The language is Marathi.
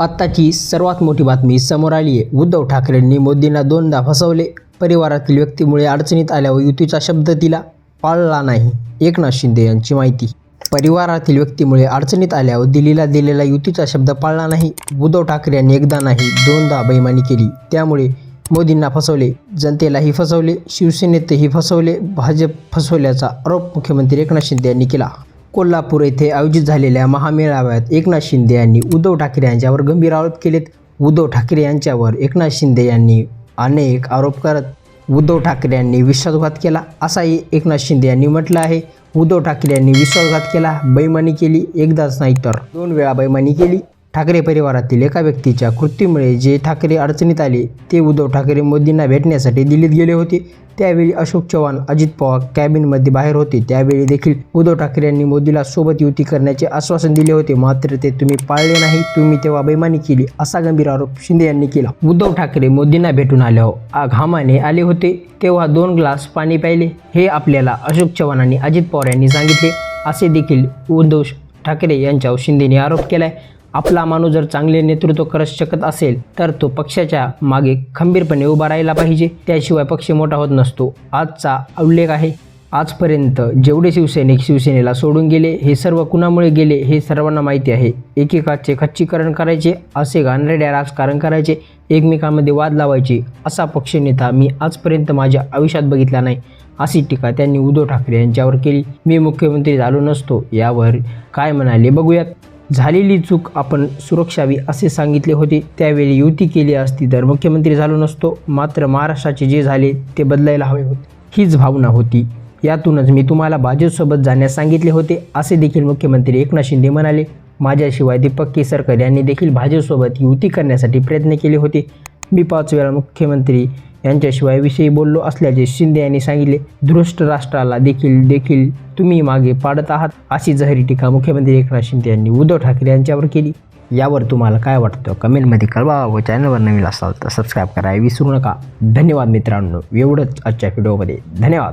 आत्ताची सर्वात मोठी बातमी समोर आली आहे. उद्धव ठाकरेंनी मोदींना दोनदा फसवले. परिवारातील व्यक्तीमुळे अडचणीत आल्यावर युतीचा शब्द दिला पाळला नाही. एकनाथ शिंदे यांची माहिती. परिवारातील व्यक्तीमुळे अडचणीत आल्यावर दिल्लीला दिलेला युतीचा शब्द पाळला नाही. उद्धव ठाकरे यांनी एकदा नाही दोनदा बैमानी केली. त्यामुळे मोदींना फसवले. जनतेलाही फसवले. शिवसेनेतही फसवले. भाजप फसवल्याचा आरोप मुख्यमंत्री एकनाथ शिंदे यांनी केला. कोल्हापूर येथे आयोजित झालेल्या महामेळाव्यात एकनाथ शिंदे यांनी उद्धव ठाकरे यांच्यावर गंभीर आरोप केलेत. उद्धव ठाकरे यांच्यावर एकनाथ शिंदे यांनी अनेक आरोप करत उद्धव ठाकरे यांनी विश्वासघात केला. असाही एकनाथ शिंदे यांनी म्हटलं आहे. उद्धव ठाकरे यांनी विश्वासघात केला. बैमानी केली. एकदाच नाही तर दोन वेळा बैमानी केली. ठाकरे परिवारातील एका व्यक्तीच्या कृतीमुळे जे ठाकरे अडचणीत आले ते उद्धव ठाकरे मोदींना भेटण्यासाठी दिल्लीत गेले होते. त्यावेळी अशोक चव्हाण अजित पवार कॅबिनमध्ये बाहेर होते. त्यावेळी देखील उद्धव ठाकरे यांनी मोदीला सोबत युती करण्याचे आश्वासन दिले होते. मात्र ते तुम्ही पाळले नाही तुम्ही तेव्हा बैमानी केली असा गंभीर आरोप शिंदे यांनी केला. उद्धव ठाकरे मोदींना भेटून आल्यावर घामाने हो. आले होते तेव्हा दोन ग्लास पाणी प्यायले. हे आपल्याला अशोक चव्हाण आणि अजित पवार यांनी सांगितले. असे देखील उद्धव ठाकरे यांच्यावर शिंदेने आरोप केलाय. आपला माणूस जर चांगले नेतृत्व करत शकत असेल तर तो पक्षाच्या मागे खंबीरपणे उभा राहायला पाहिजे. त्याशिवाय पक्ष मोठा होत नसतो. आजचा उल्लेख आहे आजपर्यंत जेवढे शिवसैनिक शिवसेनेला सोडून गेले हे सर्व कुणामुळे गेले हे सर्वांना माहिती आहे. एकेकाचे खच्चीकरण करायचे असे घाणेरड्या राजकारण करायचे एकमेकांमध्ये वाद लावायचे असा पक्षनेता मी आजपर्यंत माझ्या आयुष्यात बघितला नाही अशी टीका त्यांनी उद्धव ठाकरे यांच्यावर केली. मी मुख्यमंत्री झालो नसतो यावर काय म्हणाले बघूयात. झालेली चूक आपण सुरक्षावी असे सांगितले होते. त्यावेळी युती केली असती तर मुख्यमंत्री झालो नसतो. मात्र महाराष्ट्राचे जे झाले ते बदलायला हवे होते. हीच भावना होती. यातूनच मी तुम्हाला भाजपसोबत जाण्यास सांगितले होते. असे देखील मुख्यमंत्री एकनाथ शिंदे म्हणाले. माझ्याशिवाय दीपक केसरकर यांनी देखील भाजपसोबत युती करण्यासाठी प्रयत्न केले होते. मी पाच वेळा मुख्यमंत्री यांच्याशिवाय विषयी बोललो असल्याचे शिंदे यांनी सांगितले. दृष्ट राष्ट्राला देखील देखील तुम्ही मागे पाडत आहात अशी जहरी टीका मुख्यमंत्री एकनाथ शिंदे यांनी उद्धव ठाकरे यांच्यावर केली. यावर तुम्हाला काय वाटतं? कमेंटमध्ये कळवा व चॅनलवर नवीन असाल तर सबस्क्राईब करायला विसरू नका. धन्यवाद मित्रांनो. एवढंच आजच्या व्हिडिओमध्ये धन्यवाद.